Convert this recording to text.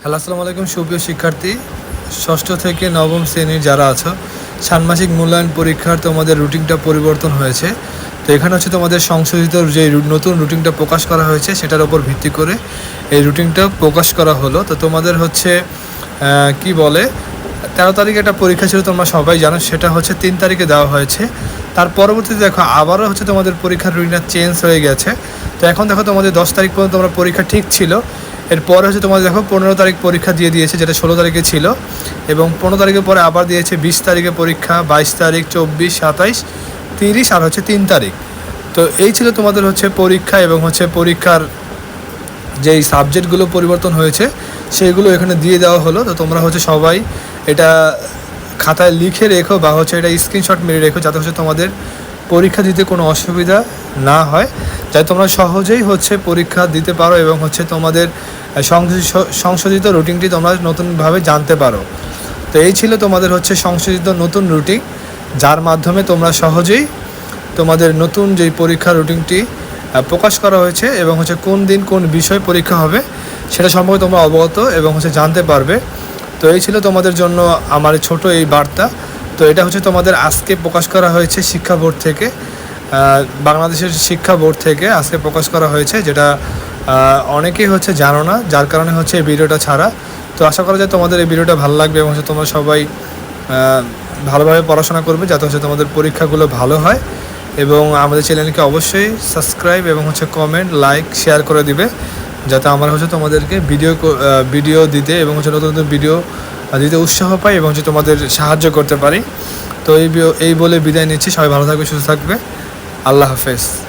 Hello, আসসালামু আলাইকুম, সুপ্রিয় শিক্ষার্থী। ষষ্ঠ থেকে নবম শ্রেণির যারা আছো, ষান্মাসিক মূল্যায়ন পরীক্ষার তোমাদের রুটিনটা পরিবর্তন হয়েছে। তো এখানে হচ্ছে তোমাদের সংশোধিত যে নতুন রুটিনটা প্রকাশ করা হয়েছে, সেটার উপর ভিত্তি করে এই রুটিনটা প্রকাশ করা হলো। তো তোমাদের হচ্ছে কি বলে, তেরো তারিখে একটা পরীক্ষা ছিল, তোমরা সবাই জানো, সেটা হচ্ছে তিন তারিখে দেওয়া হয়েছে। তার পরবর্তীতে দেখো, আবারও হচ্ছে তোমাদের পরীক্ষার রুটিনটা চেঞ্জ হয়ে গেছে। তো এখন দেখো, তোমাদের দশ তারিখ পর্যন্ত তোমরা পরীক্ষা ঠিক ছিল। এরপরে হচ্ছে তোমাদের দেখো পনেরো তারিখ পরীক্ষা দিয়ে দিয়েছে, যেটা ষোলো তারিখে ছিল। এবং পনেরো তারিখের পরে আবার দিয়েছে বিশ তারিখে পরীক্ষা, বাইশ তারিখ, চব্বিশ, সাতাইশ, তিরিশ আর হচ্ছে তিন তারিখ। তো এই ছিল তোমাদের হচ্ছে পরীক্ষা এবং হচ্ছে পরীক্ষার যেই সাবজেক্টগুলো পরিবর্তন হয়েছে সেইগুলো এখানে দিয়ে দেওয়া হলো। তো তোমরা হচ্ছে সবাই এটা খাতায় লিখে রেখো বা হচ্ছে এটা স্ক্রিনশট মেরে রেখো, যাতে হচ্ছে তোমাদের পরীক্ষা দিতে কোনো অসুবিধা না হয়। যাতে তোমরা সহজেই হচ্ছে পরীক্ষা দিতে পারো এবং হচ্ছে তোমাদের সংশোধিত রুটিনটি তোমরা নতুনভাবে জানতে পারো। তো এই ছিল তোমাদের হচ্ছে সংশোধিত নতুন রুটিন, যার মাধ্যমে তোমরা সহজেই তোমাদের নতুন যেই পরীক্ষার রুটিনটি প্রকাশ করা হয়েছে এবং হচ্ছে কোন দিন কোন বিষয় পরীক্ষা হবে সেটা সম্পর্কে তোমরা অবগত এবং হচ্ছে জানতে পারবে। তো এই ছিল তোমাদের জন্য আমার ছোট এই বার্তা। তো এটা হচ্ছে তোমাদের আজকে প্রকাশ করা হয়েছে শিক্ষা বোর্ড থেকে বাংলাদেশের শিক্ষা বোর্ড থেকে আজকে প্রকাশ করা হয়েছে, যেটা অনেকেই হচ্ছে জানো না, যার কারণে হচ্ছে এই ভিডিওটা ছাড়া। তো আশা করা যায় তোমাদের এই ভিডিওটা ভালো লাগবে এবং হচ্ছে তোমরা সবাই ভালোভাবে পড়াশোনা করবে যাতে হচ্ছে তোমাদের পরীক্ষাগুলো ভালো হয়। এবং আমাদের চ্যানেলকে অবশ্যই সাবস্ক্রাইব এবং হচ্ছে কমেন্ট, লাইক, শেয়ার করে দিবে, যাতে আমরা হচ্ছে তোমাদেরকে ভিডিও ভিডিও দিতে এবং হচ্ছে নতুন নতুন ভিডিও আহ, যদি উৎসাহ পাই এবং যে তোমাদের সাহায্য করতে পারি তো এই এই বলে বিদায় নিচ্ছি। সবাই ভালো থাকবে সুস্থ থাকবে। আল্লাহ হাফেজ।